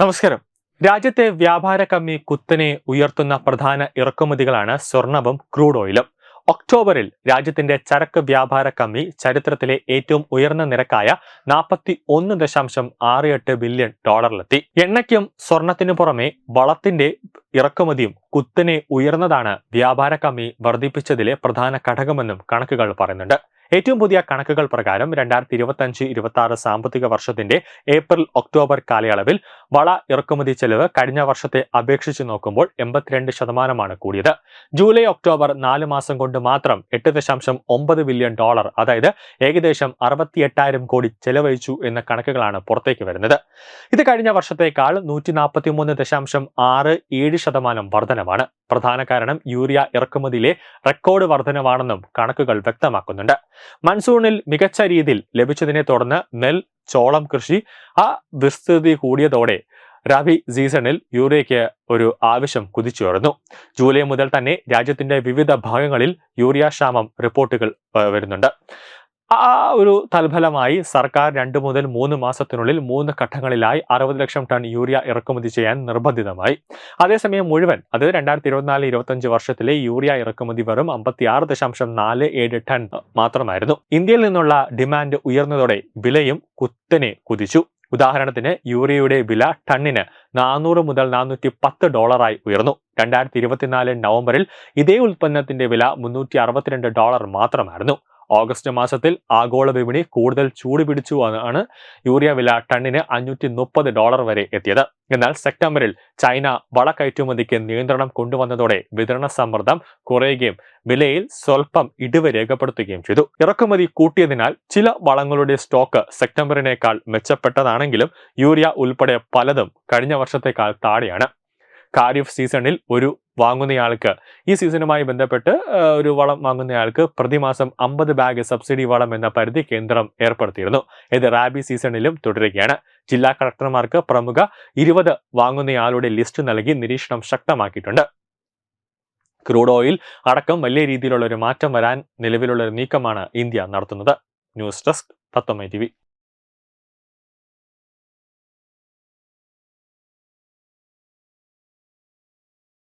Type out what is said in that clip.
നമസ്കാരം. രാജ്യത്തെ വ്യാപാര കമ്മി കുത്തനെ ഉയർത്തുന്ന പ്രധാന ഇറക്കുമതികളാണ് സ്വർണവും ക്രൂഡ് ഓയിലും. ഒക്ടോബറിൽ രാജ്യത്തിന്റെ ചരക്ക് വ്യാപാര കമ്മി ചരിത്രത്തിലെ ഏറ്റവും ഉയർന്ന നിരക്കായ നാൽപ്പത്തി ഒന്ന് ദശാംശം ആറ് എട്ട് ബില്യൺ ഡോളറിലെത്തി. എണ്ണയ്ക്കും സ്വർണത്തിനു പുറമെ വളത്തിന്റെ ഇറക്കുമതിയും കുത്തനെ ഉയർന്നതാണ് വ്യാപാര കമ്മി വർദ്ധിപ്പിച്ചതിലെ പ്രധാന ഘടകമെന്നും കണക്കുകൾ പറയുന്നുണ്ട്. ഏറ്റവും പുതിയ കണക്കുകൾ പ്രകാരം രണ്ടായിരത്തി ഇരുപത്തി അഞ്ച് ഇരുപത്തി ആറ് സാമ്പത്തിക വർഷത്തിന്റെ ഏപ്രിൽ ഒക്ടോബർ കാലയളവിൽ വള ഇറക്കുമതി ചെലവ് കഴിഞ്ഞ വർഷത്തെ അപേക്ഷിച്ച് നോക്കുമ്പോൾ എൺപത്തിരണ്ട് ശതമാനമാണ് കൂടിയത്. ജൂലൈ ഒക്ടോബർ നാല് മാസം കൊണ്ട് മാത്രം എട്ട് ദശാംശം ഒമ്പത് ബില്യൺ ഡോളർ അതായത് ഏകദേശം അറുപത്തി എട്ടായിരം കോടി ചെലവഴിച്ചു എന്ന കണക്കുകളാണ് പുറത്തേക്ക് വരുന്നത്. ഇത് കഴിഞ്ഞ വർഷത്തേക്കാൾ നൂറ്റി നാൽപ്പത്തി മൂന്ന് ദശാംശം ആറ് ഏഴ് ശതമാനം വർധനമാണ് പ്രധാന കാരണം യൂറിയ ഇറക്കുമതിയിലെ റെക്കോർഡ് വർധനമാണെന്നും കണക്കുകൾ വ്യക്തമാക്കുന്നുണ്ട്. മൺസൂണിൽ മികച്ച രീതിയിൽ ലഭിച്ചതിനെ തുടർന്ന് നെൽ ചോളം കൃഷി ആ വിസ്തൃതി കൂടിയതോടെ റബി സീസണിൽ യൂറിയയ്ക്ക് ഒരു ആവശ്യം കുതിച്ചുയർന്നു ജൂലൈ മുതൽ തന്നെ രാജ്യത്തിന്റെ വിവിധ ഭാഗങ്ങളിൽ യൂറിയ ക്ഷാമം റിപ്പോർട്ടുകൾ വരുന്നുണ്ട്. ആ ഒരു തൽഫലമായി സർക്കാർ രണ്ട് മുതൽ മൂന്ന് മാസത്തിനുള്ളിൽ മൂന്ന് ഘട്ടങ്ങളിലായി അറുപത് ലക്ഷം ടൺ യൂറിയ ഇറക്കുമതി ചെയ്യാൻ നിർബന്ധിതമായി. അതേസമയം മുഴുവൻ അത് രണ്ടായിരത്തി ഇരുപത്തിനാല് ഇരുപത്തഞ്ച് വർഷത്തിലെ യൂറിയ ഇറക്കുമതി വെറും അമ്പത്തി ആറ് ദശാംശം നാല് ഏഴ് ടൺ മാത്രമായിരുന്നു. ഇന്ത്യയിൽ നിന്നുള്ള ഡിമാൻഡ് ഉയർന്നതോടെ വിലയും കുത്തനെ കുതിച്ചു. ഉദാഹരണത്തിന് യൂറിയയുടെ വില ടണ്ണിന് നാനൂറ് മുതൽ നാനൂറ്റി പത്ത് ഡോളറായി ഉയർന്നു. രണ്ടായിരത്തി ഇരുപത്തിനാല് നവംബറിൽ ഇതേ ഉൽപ്പന്നത്തിന്റെ വില മുന്നൂറ്റി അറുപത്തിരണ്ട് ഡോളർ മാത്രമായിരുന്നു. ഓഗസ്റ്റ് മാസത്തിൽ ആഗോള വിപണി കൂടുതൽ ചൂട് പിടിച്ചു യൂറിയ വില ടണ്ണിന് അഞ്ഞൂറ്റി മുപ്പത് ഡോളർ വരെ എത്തിയത്. എന്നാൽ സെപ്റ്റംബറിൽ ചൈന വള കയറ്റുമതിക്ക് നിയന്ത്രണം കൊണ്ടുവന്നതോടെ വിതരണ സമ്മർദ്ദം കുറയുകയും വിലയിൽ സ്വല്പം ഇടിവ് രേഖപ്പെടുത്തുകയും ചെയ്തു. ഇറക്കുമതി കൂട്ടിയതിനാൽ ചില വളങ്ങളുടെ സ്റ്റോക്ക് സെപ്റ്റംബറിനേക്കാൾ മെച്ചപ്പെട്ടതാണെങ്കിലും യൂറിയ ഉൾപ്പെടെ പലതും കഴിഞ്ഞ വർഷത്തേക്കാൾ താഴെയാണ്. ഖാരിഫ് സീസണിൽ ഒരു വാങ്ങുന്നയാൾക്ക്. ഈ സീസണുമായി ബന്ധപ്പെട്ട് ഒരു വളം വാങ്ങുന്നയാൾക്ക് പ്രതിമാസം അമ്പത് ബാഗ് സബ്സിഡി വളം എന്ന പരിധി കേന്ദ്രം ഏർപ്പെടുത്തിയിരുന്നു. ഇത് റാബി സീസണിലും തുടരുകയാണ്. ജില്ലാ കളക്ടർമാർക്ക് പ്രമുഖ ഇരുപത് വാങ്ങുന്നയാളുടെ ലിസ്റ്റ് നൽകി നിരീക്ഷണം ശക്തമാക്കിയിട്ടുണ്ട്. ക്രൂഡ് ഓയിൽ അടക്കം വലിയ രീതിയിലുള്ള ഒരു മാറ്റം വരാൻ നിലവിലുള്ള ഒരു നീക്കമാണ് ഇന്ത്യ നടത്തുന്നത്. ന്യൂസ് ഡെസ്ക് തത്വമൈ ടി